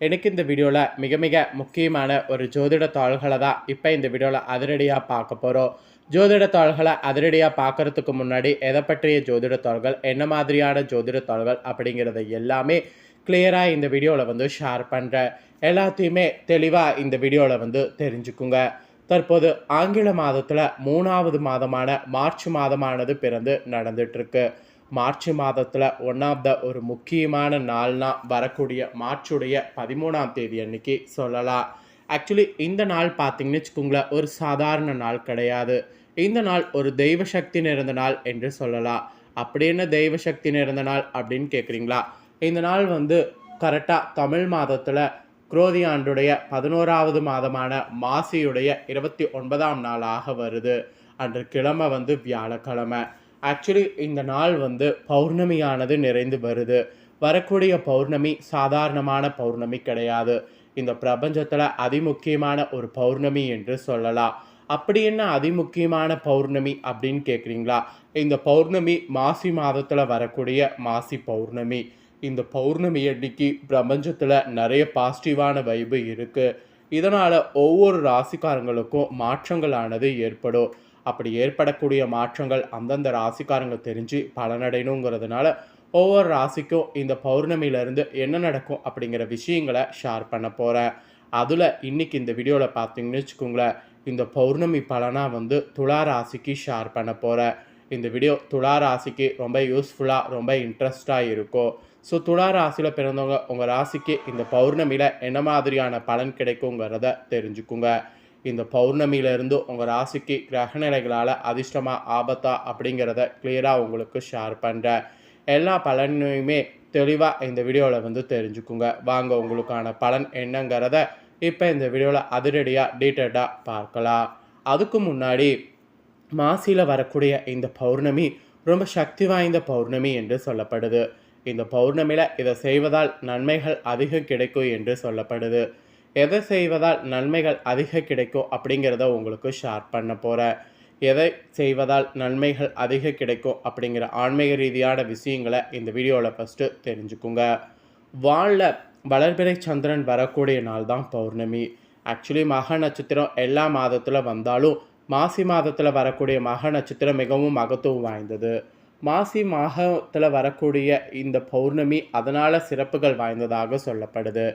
எனக்கு இந்த வீடியோவில் மிக மிக முக்கியமான ஒரு ஜோதிட தாள்களை தான் இப்போ இந்த வீடியோவில் அதிரடியாக பார்க்க போகிறோம் ஜோதிட தாள்களை அதிரடியாக பார்க்கறதுக்கு முன்னாடி எதை பற்றிய ஜோதிட தாள்கள் என்ன மாதிரியான ஜோதிட தாள்கள் அப்படிங்கிறத எல்லாமே கிளியராக இந்த வீடியோவில் வந்து ஷேர் பண்ணுறேன் எல்லாத்தையுமே தெளிவாக இந்த வீடியோவில் வந்து தெரிஞ்சுக்குங்க. தற்போது ஆங்கில மாதத்தில் மூணாவது மாதமான மார்ச் மாதமானது பிறந்து நடந்துட்டுருக்கு மார்ச் மாதத்தில் ஒன் ஆஃப் த ஒரு முக்கியமான நாள்னா வரக்கூடிய மார்ச்சுடைய பதிமூணாம் தேதி அன்னைக்கு சொல்லலாம். ஆக்சுவலி இந்த நாள் பார்த்தீங்கன்னு வச்சுக்கோங்களேன் ஒரு சாதாரண நாள் கிடையாது. இந்த நாள் ஒரு தெய்வ சக்தி நிறைந்த நாள் என்று சொல்லலாம். அப்படி என்ன தெய்வ சக்தி நிறைந்த நாள் அப்படின்னு கேட்குறீங்களா இந்த நாள் வந்து கரெக்டாக தமிழ் மாதத்தில் குரோதி ஆண்டுடைய பதினோராவது மாதமான மாசியுடைய இருபத்தி ஒன்பதாம் நாளாக வருது. அன்று கிழமை வந்து வியாழக்கிழமை. ஆக்சுவலி இந்த நாள் வந்து பௌர்ணமியானது நிறைந்து வருது. வரக்கூடிய பௌர்ணமி சாதாரணமான பௌர்ணமி கிடையாது. இந்த பிரபஞ்சத்தில் அதிமுக்கியமான ஒரு பௌர்ணமி என்று சொல்லலாம். அப்படி என்ன அதிமுக்கியமான பௌர்ணமி அப்படின்னு கேட்குறீங்களா இந்த பௌர்ணமி மாசி மாதத்தில் வரக்கூடிய மாசி பௌர்ணமி. இந்த பௌர்ணமி அன்னைக்கு பிரபஞ்சத்தில் நிறைய பாசிட்டிவான வைபு இருக்குது இதனால் ஒவ்வொரு ராசிக்காரங்களுக்கும் மாற்றங்களானது ஏற்படும். அப்படி ஏற்படக்கூடிய மாற்றங்கள் அந்தந்த ராசிக்காரங்க தெரிஞ்சு பலனடையணுங்கிறதுனால ஒவ்வொரு ராசிக்கும் இந்த பௌர்ணமியிலேருந்து என்ன நடக்கும் அப்படிங்கிற விஷயங்களை ஷேர் பண்ண போகிறேன் அதில் இன்னைக்கு இந்த வீடியோவில் பார்த்தீங்கன்னு வச்சுக்கோங்களேன் இந்த பௌர்ணமி பலனாக வந்து துலா ராசிக்கு ஷேர் பண்ண போகிறேன் இந்த வீடியோ துளா ராசிக்கு ரொம்ப யூஸ்ஃபுல்லாக ரொம்ப இன்ட்ரெஸ்டாக இருக்கும். ஸோ துலா ராசியில் பிறந்தவங்க உங்கள் ராசிக்கு இந்த பௌர்ணமியில் என்ன மாதிரியான பலன் கிடைக்குங்கிறத தெரிஞ்சுக்குங்க. இந்த பௌர்ணமியிலேருந்து உங்கள் ராசிக்கு கிரகநிலைகளால் அதிர்ஷ்டமாக ஆபத்தா அப்படிங்கிறத கிளியராக உங்களுக்கு ஷேர் பண்ணுறேன் எல்லா பலனையுமே தெளிவாக இந்த வீடியோவில் வந்து தெரிஞ்சுக்குங்க. வாங்க உங்களுக்கான பலன் என்னங்கிறத இப்போ இந்த வீடியோவில் அதிரடியாக டீட்டெயில்டாக பார்க்கலாம். அதுக்கு முன்னாடி மாசியில் வரக்கூடிய இந்த பௌர்ணமி ரொம்ப சக்தி வாய்ந்த பௌர்ணமி என்று சொல்லப்படுது. இந்த பௌர்ணமியில் இதை செய்வதால் நன்மைகள் அதிகம் கிடைக்கும் என்று சொல்லப்படுது. எதை செய்வதால் நன்மைகள் அதிக கிடைக்கும் அப்படிங்கிறத உங்களுக்கு ஷேர் பண்ண போகிறேன் எதை செய்வதால் நன்மைகள் அதிக கிடைக்கும் அப்படிங்கிற ஆன்மீக ரீதியான விஷயங்களை இந்த வீடியோவில் ஃபஸ்ட்டு தெரிஞ்சுக்குங்க. வாழில் வளர்பிறை சந்திரன் வரக்கூடிய நாள் தான் பௌர்ணமி. ஆக்சுவலி மக நட்சத்திரம் எல்லா மாதத்தில் வந்தாலும் மாசி மாதத்தில் வரக்கூடிய மக நட்சத்திரம் மிகவும் மகத்துவம் வாய்ந்தது. மாசி மாதத்தில் வரக்கூடிய இந்த பௌர்ணமி அதனால் சிறப்புகள் வாய்ந்ததாக சொல்லப்படுது.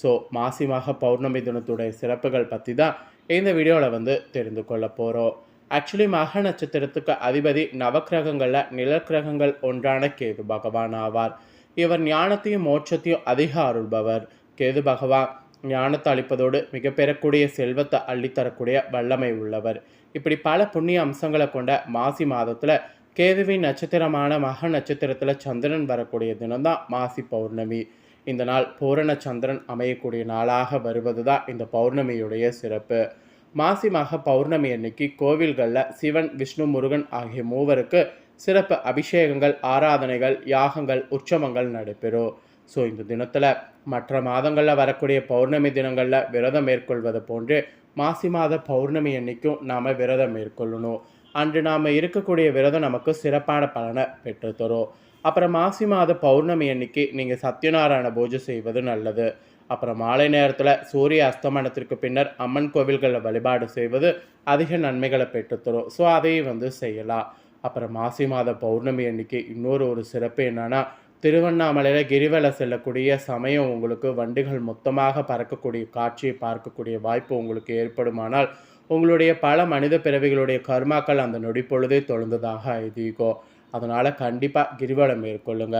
ஸோ மாசி மாக பௌர்ணமி தினத்துடைய சிறப்புகள் பற்றி தான் இந்த வீடியோவில் வந்து தெரிந்து கொள்ள போகிறோம் ஆக்சுவலி மக நட்சத்திரத்துக்கு அதிபதி நவக்கிரகங்களில் நிலக்கிரகங்கள் ஒன்றான கேது பகவான் ஆவார். இவர் ஞானத்தையும் மோட்சத்தையும் அதிக அருள்பவர் கேது பகவான் ஞானத்தை அளிப்பதோடு மிக பெறக்கூடிய செல்வத்தை அள்ளித்தரக்கூடிய வல்லமை உள்ளவர். இப்படி பல புண்ணிய அம்சங்களை கொண்ட மாசி மாதத்தில் கேதுவின் நட்சத்திரமான மக நட்சத்திரத்தில் சந்திரன் வரக்கூடிய தினம்தான் மாசி பௌர்ணமி. இந்த நாள் பூரண சந்திரன் அமையக்கூடிய நாளாக வருவது தான் இந்த பௌர்ணமியுடைய சிறப்பு. மாசி மக பௌர்ணமி அன்னைக்கு கோவில்களில் சிவன் விஷ்ணு முருகன் ஆகிய மூவருக்கு சிறப்பு அபிஷேகங்கள் ஆராதனைகள் யாகங்கள் உற்சவங்கள் நடைபெறும். ஸோ இந்த தினத்தில் மற்ற மாதங்களில் வரக்கூடிய பௌர்ணமி தினங்களில் விரதம் மேற்கொள்வது போன்று மாசி மாத பௌர்ணமி அன்னைக்கும் நாம் விரதம் மேற்கொள்ளணும். அன்று நாம் இருக்கக்கூடிய விரதம் நமக்கு சிறப்பான பலனை பெற்றுத்தரும். அப்புறம் மாசி மாத பௌர்ணமி அன்னைக்கு நீங்கள் சத்யநாராயண பூஜை செய்வது நல்லது. அப்புறம் மாலை நேரத்தில் சூரிய அஸ்தமனத்திற்கு பின்னர் அம்மன் கோவில்களில் வழிபாடு செய்வது அதிக நன்மைகளை பெற்றுத்தரும். ஸோ அதையும் வந்து செய்யலாம். அப்புறம் மாசி மாத பௌர்ணமி அன்னைக்கு இன்னொரு ஒரு சிறப்பு என்னென்னா திருவண்ணாமலையில் கிரிவலை செல்லக்கூடிய சமயம் உங்களுக்கு வண்டிகள் மொத்தமாக பறக்கக்கூடிய காட்சியை பார்க்கக்கூடிய வாய்ப்பு உங்களுக்கு ஏற்படுமானால் உங்களுடைய பல மனித பிறவிகளுடைய கர்மாக்கள் அந்த நொடி பொழுதே தொழுந்ததாக ஐதீகோ. அதனால் கண்டிப்பாக கிரிவலம் மேற்கொள்ளுங்க.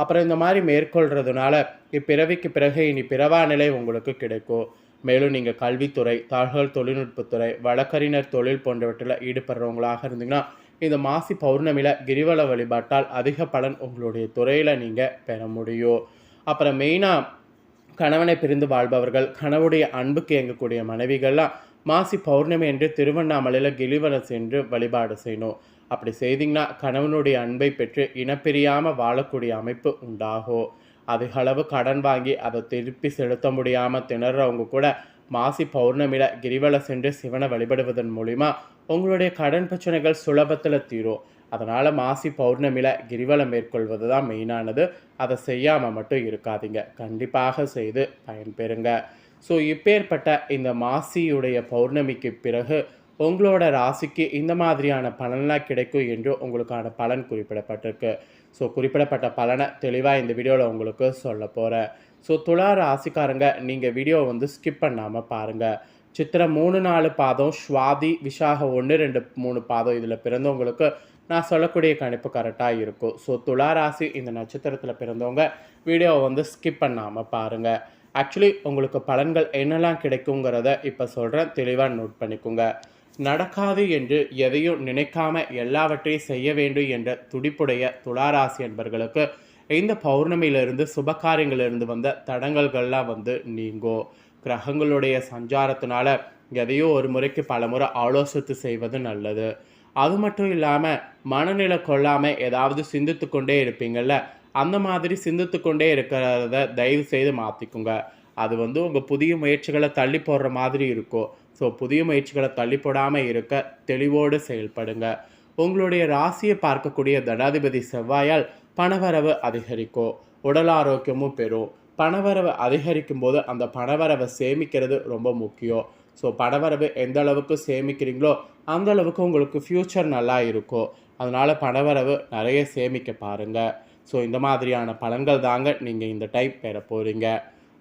அப்புறம் இந்த மாதிரி மேற்கொள்கிறதுனால இப்பிறவிக்கு பிறகு இனி பிறவா நிலை உங்களுக்கு கிடைக்கும். மேலும் நீங்கள் கல்வித்துறை தகவல் தொழில்நுட்பத்துறை வழக்கறிஞர் தொழில் போன்றவற்றில் ஈடுபடுறவங்களாக இருந்தீங்கன்னா இந்த மாசி பௌர்ணமியில் கிரிவல வழிபாட்டால் அதிக பலன் உங்களுடைய துறையில் நீங்கள் பெற முடியும். அப்புறம் மெயினாக கணவனை பிரிந்து வாழ்பவர்கள் கணவுடைய அன்புக்கு இயங்கக்கூடிய மனைவிகள்லாம் மாசி பௌர்ணமி என்று திருவண்ணாமலையில் கிரிவலம் சென்று வழிபாடு செய்யணும். அப்படி செய்தீங்கன்னா கணவனுடைய அன்பை பெற்று இனப்பிரியாமல் வாழக்கூடிய அமைப்பு உண்டாகும் அதிகளவு கடன் வாங்கி அதை திருப்பி செலுத்த முடியாமல் திணறவங்க கூட மாசி பௌர்ணமியில் கிரிவலம் சென்று சிவனை வழிபடுவதன் மூலிமா உங்களுடைய கடன் பிரச்சனைகள் சுலபத்தில் தீரும். அதனால் மாசி பௌர்ணமியில் கிரிவலம் மேற்கொள்வது தான் மெயினானது. அதை செய்யாமல் மட்டும் இருக்காதீங்க. கண்டிப்பாக செய்து பயன்பெறுங்க. ஸோ இப்பேற்பட்ட இந்த மாசியுடைய பௌர்ணமிக்கு பிறகு உங்களோட ராசிக்கு இந்த மாதிரியான பலன்லாம் கிடைக்கும் என்று உங்களுக்கான பலன் குறிப்பிடப்பட்டிருக்கு. ஸோ குறிப்பிடப்பட்ட பலனை தெளிவாக இந்த வீடியோவில் உங்களுக்கு சொல்ல போகிறேன் ஸோ துலா ராசிக்காரங்க நீங்கள் வீடியோ வந்து ஸ்கிப் பண்ணாமல் பாருங்கள் சித்திரை மூணு நாலு பாதம் ஸ்வாதி விஷாக ஒன்று ரெண்டு மூணு பாதம் இதில் பிறந்தவங்களுக்கு நான் சொல்லக்கூடிய கணிப்பு கரெக்டாக இருக்கும். ஸோ துலா ராசி இந்த நட்சத்திரத்தில் பிறந்தவங்க வீடியோவை வந்து ஸ்கிப் பண்ணாமல் பாருங்கள் ஆக்சுவலி உங்களுக்கு பலன்கள் என்னெல்லாம் கிடைக்குங்கிறத இப்போ சொல்கிறேன் தெளிவாக நோட் பண்ணிக்கோங்க. நடக்காது என்று எதையும் நினைக்காம எல்லாவற்றையும் செய்ய வேண்டும் என்ற துடிப்புடைய துளாராசி என்பர்களுக்கு இந்த பௌர்ணமியிலிருந்து சுபகாரியங்களிலிருந்து வந்த தடங்கல்கள்லாம் வந்து நீங்கும் கிரகங்களுடைய சஞ்சாரத்தினால எதையோ ஒரு முறைக்கு பல முறை ஆலோசித்து செய்வது நல்லது. அது மட்டும் இல்லாமல் மனநிலை கொள்ளாமல் ஏதாவது சிந்தித்து கொண்டே இருப்பீங்கள்ல அந்த மாதிரி சிந்தித்து கொண்டே இருக்கிறத தயவு செய்து மாற்றிக்குங்க அது வந்து உங்கள் புதிய முயற்சிகளை தள்ளி போடுற மாதிரி இருக்கும் ஸோ புதிய முயற்சிகளை தள்ளிப்படாமல் இருக்க தெளிவோடு செயல்படுங்க. உங்களுடைய ராசியை பார்க்கக்கூடிய தடாதிபதி செவ்வாயால் பணவரவு அதிகரிக்கும் உடல் ஆரோக்கியமும் பெறும். பணவரவு அதிகரிக்கும் போது அந்த பணவரவை சேமிக்கிறது ரொம்ப முக்கியம். ஸோ பணவரவு எந்த அளவுக்கு சேமிக்கிறீங்களோ அந்த அளவுக்கு உங்களுக்கு ஃப்யூச்சர் நல்லா இருக்கும். அதனால் பணவரவு நிறைய சேமிக்க பாருங்கள் ஸோ இந்த மாதிரியான பலன்கள் தாங்க நீங்கள் இந்த டைப் பெற போகிறீங்க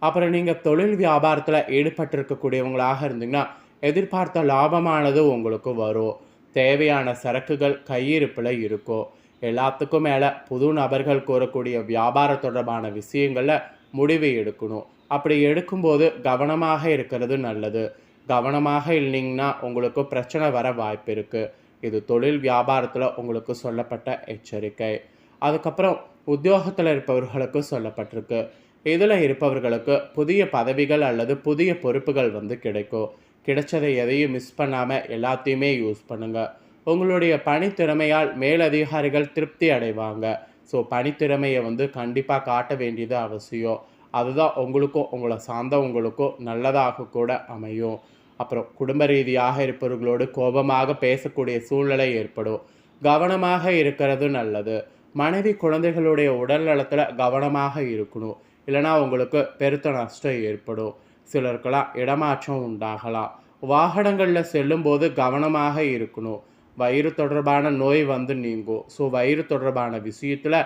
அப்புறம் நீங்கள் தொழில் வியாபாரத்தில் ஈடுபட்டிருக்கக்கூடியவங்களாக இருந்தீங்கன்னா எதிர்பார்த்த லாபமானது உங்களுக்கு வரும் தேவையான சரக்குகள் கையிருப்பில் இருக்கும் எல்லாத்துக்கும் மேலே புது நபர்கள் கூறக்கூடிய வியாபார தொடர்பான விஷயங்களில் முடிவு எடுக்கணும். அப்படி எடுக்கும்போது கவனமாக இருக்கிறது நல்லது. கவனமாக இல்லைங்கன்னா உங்களுக்கு பிரச்சனை வர வாய்ப்பு இருக்குது இது தொழில் வியாபாரத்தில் உங்களுக்கு சொல்லப்பட்ட எச்சரிக்கை. அதுக்கப்புறம் உத்தியோகத்தில் இருப்பவர்களுக்கு சொல்லப்பட்டிருக்கு. இதில் இருப்பவர்களுக்கு புதிய பதவிகள் அல்லது புதிய பொறுப்புகள் வந்து கிடைக்கும். கிடைச்சதை எதையும் மிஸ் பண்ணாமல் எல்லாத்தையுமே யூஸ் பண்ணுங்கள் உங்களுடைய பணித்திறமையால் மேலதிகாரிகள் திருப்தி அடைவாங்க. ஸோ பணித்திறமையை வந்து கண்டிப்பாக காட்ட வேண்டியது அவசியம். அதுதான் உங்களுக்கும் உங்களை சார்ந்தவங்களுக்கும் நல்லதாக கூட அமையும். அப்புறம் குடும்ப ரீதியாக இருப்பவர்களோடு கோபமாக பேசக்கூடிய சூழ்நிலை ஏற்படும். கவனமாக இருக்கிறது நல்லது. மனைவி குழந்தைகளுடைய உடல் நலத்தில் கவனமாக இருக்கணும். இல்லைனா உங்களுக்கு பெருத்த நஷ்டம் ஏற்படும். சிலருக்கெல்லாம் இடமாற்றம் உண்டாகலாம் வாகனங்களில் செல்லும்போது கவனமாக இருக்கணும் வயிறு தொடர்பான நோய் வந்து நீங்கும் ஸோ வயிறு தொடர்பான விஷயத்தில்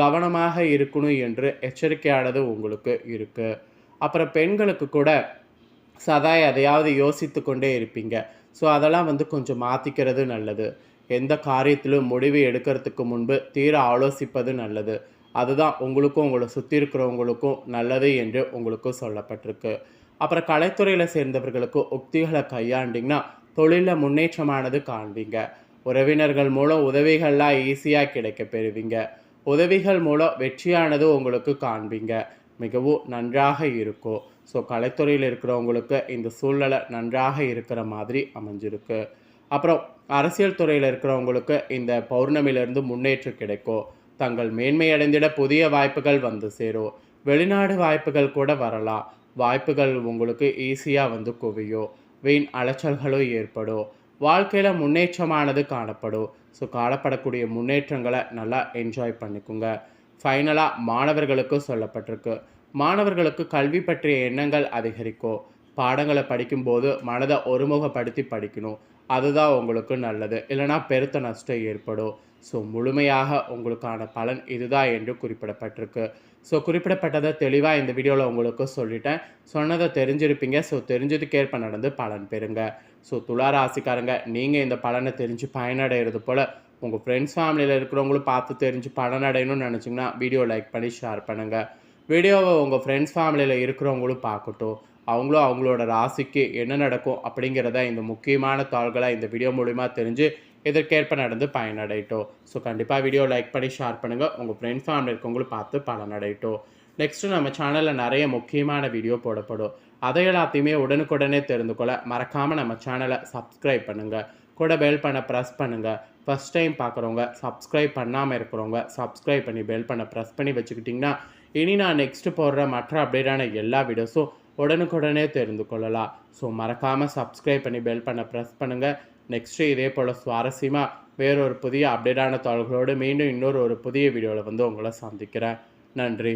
கவனமாக இருக்கணும் என்று எச்சரிக்கையானது உங்களுக்கு இருக்குது அப்புறம் பெண்களுக்கு கூட சதா எதையாவது யோசித்து கொண்டே இருப்பீங்க. ஸோ அதெல்லாம் வந்து கொஞ்சம் மாற்றிக்கிறது நல்லது. எந்த காரியத்திலும் முடிவு எடுக்கிறதுக்கு முன்பு தீர ஆலோசிப்பது நல்லது. அதுதான் உங்களுக்கும் உங்களை சுற்றி இருக்கிறவங்களுக்கும் நல்லது என்று உங்களுக்கும் சொல்லப்பட்டிருக்கு. அப்புறம் கலைத்துறையில் சேர்ந்தவர்களுக்கு உக்திகளை கையாண்டிங்கன்னா தொழிலில் முன்னேற்றமானது காண்பீங்க. உறவினர்கள் மூலம் உதவிகள்லாம் ஈஸியாக கிடைக்க பெறுவீங்க. உதவிகள் மூலம் வெற்றியானது உங்களுக்கு காண்பீங்க. மிகவும் நன்றாக இருக்கும். ஸோ கலைத்துறையில் இருக்கிறவங்களுக்கு இந்த சூழ்நிலை நன்றாக இருக்கிற மாதிரி அமைஞ்சிருக்கு. அப்புறம் அரசியல் துறையில் இருக்கிறவங்களுக்கு இந்த பௌர்ணமியிலிருந்து முன்னேற்றம் கிடைக்கும். தங்கள் மேன்மையடைந்திட புதிய வாய்ப்புகள் வந்து சேரும். வெளிநாடு வாய்ப்புகள் கூட வரலாம். வாய்ப்புகள் உங்களுக்கு ஈஸியாக வந்து குவியும். வீண் அலைச்சல்களும் ஏற்படும். வாழ்க்கையில் முன்னேற்றமானது காணப்படும். ஸோ காணப்படக்கூடிய முன்னேற்றங்களை நல்லா என்ஜாய் பண்ணிக்கோங்க. ஃபைனலாக மாணவர்களுக்கு சொல்லப்பட்டிருக்கு. மாணவர்களுக்கு கல்வி பற்றிய எண்ணங்கள் அதிகரிக்கும். பாடங்களை படிக்கும்போது மனதை ஒருமுகப்படுத்தி படிக்கணும். அதுதான் உங்களுக்கு நல்லது. இல்லைனா பெருத்த நஷ்டம் ஏற்படும். ஸோ முழுமையாக உங்களுக்கான பலன் இதுதான் என்று குறிப்பிடப்பட்டிருக்கு. ஸோ குறிப்பிடப்பட்டதை தெளிவாக இந்த வீடியோவில் உங்களுக்கு சொல்லிட்டேன். சொன்னதை தெரிஞ்சிருப்பீங்க. ஸோ தெரிஞ்சதுக்கேற்ப நடந்து பலன் பெறுங்க. ஸோ துலா ராசிக்காரங்க நீங்கள் இந்த பலனை தெரிஞ்சு பயனடைகிறது போல் உங்கள் ஃப்ரெண்ட்ஸ் ஃபேமிலியில் இருக்கிறவங்களும் பார்த்து தெரிஞ்சு பலனடையணும்னு நினச்சிங்கன்னா வீடியோ லைக் பண்ணி ஷேர் பண்ணுங்கள் வீடியோவை உங்கள் ஃப்ரெண்ட்ஸ் ஃபேமிலியில் இருக்கிறவங்களும் பார்க்கட்டும். அவங்களும் அவங்களோட ராசிக்கு என்ன நடக்கும் அப்படிங்கிறத இந்த முக்கியமான தாள்களை இந்த வீடியோ மூலிமா தெரிஞ்சு இதற்கேற்ப நடந்து பயனடையட்டும். ஸோ கண்டிப்பாக வீடியோ லைக் பண்ணி ஷேர் பண்ணுங்கள் உங்கள் ஃப்ரெண்ட்ஸ் ஃபேமிலி இருக்கவங்களும் பார்த்து பலனடையட்டும் நெக்ஸ்ட்டு நம்ம சேனலில் நிறைய முக்கியமான வீடியோ போடப்படும். அதை எல்லாத்தையுமே உடனுக்குடனே தெரிந்து கொள்ள மறக்காமல் நம்ம சேனலை சப்ஸ்கிரைப் பண்ணுங்கள் கூட பெல் பண்ண ப்ரெஸ் பண்ணுங்கள் ஃபஸ்ட் டைம் பார்க்குறவங்க சப்ஸ்கிரைப் பண்ணாமல் இருக்கிறவங்க சப்ஸ்கிரைப் பண்ணி பெல் பண்ண ப்ரெஸ் பண்ணி வச்சுக்கிட்டிங்கன்னா இனி நான் நெக்ஸ்ட்டு போடுற மற்ற அப்டேட்டான எல்லா வீடியோஸும் உடனுக்குடனே தெரிந்து கொள்ளலாம். ஸோ மறக்காமல் சப்ஸ்கிரைப் பண்ணி பெல் பண்ண ப்ரெஸ் பண்ணுங்கள் நெக்ஸ்ட்டு இதே போல் சுவாரஸ்யமாக வேறொரு புதிய அப்டேட்டான தகவல்களோடு மீண்டும் இன்னொரு ஒரு புதிய வீடியோவில் வந்து உங்களை சந்திக்கிறேன். நன்றி.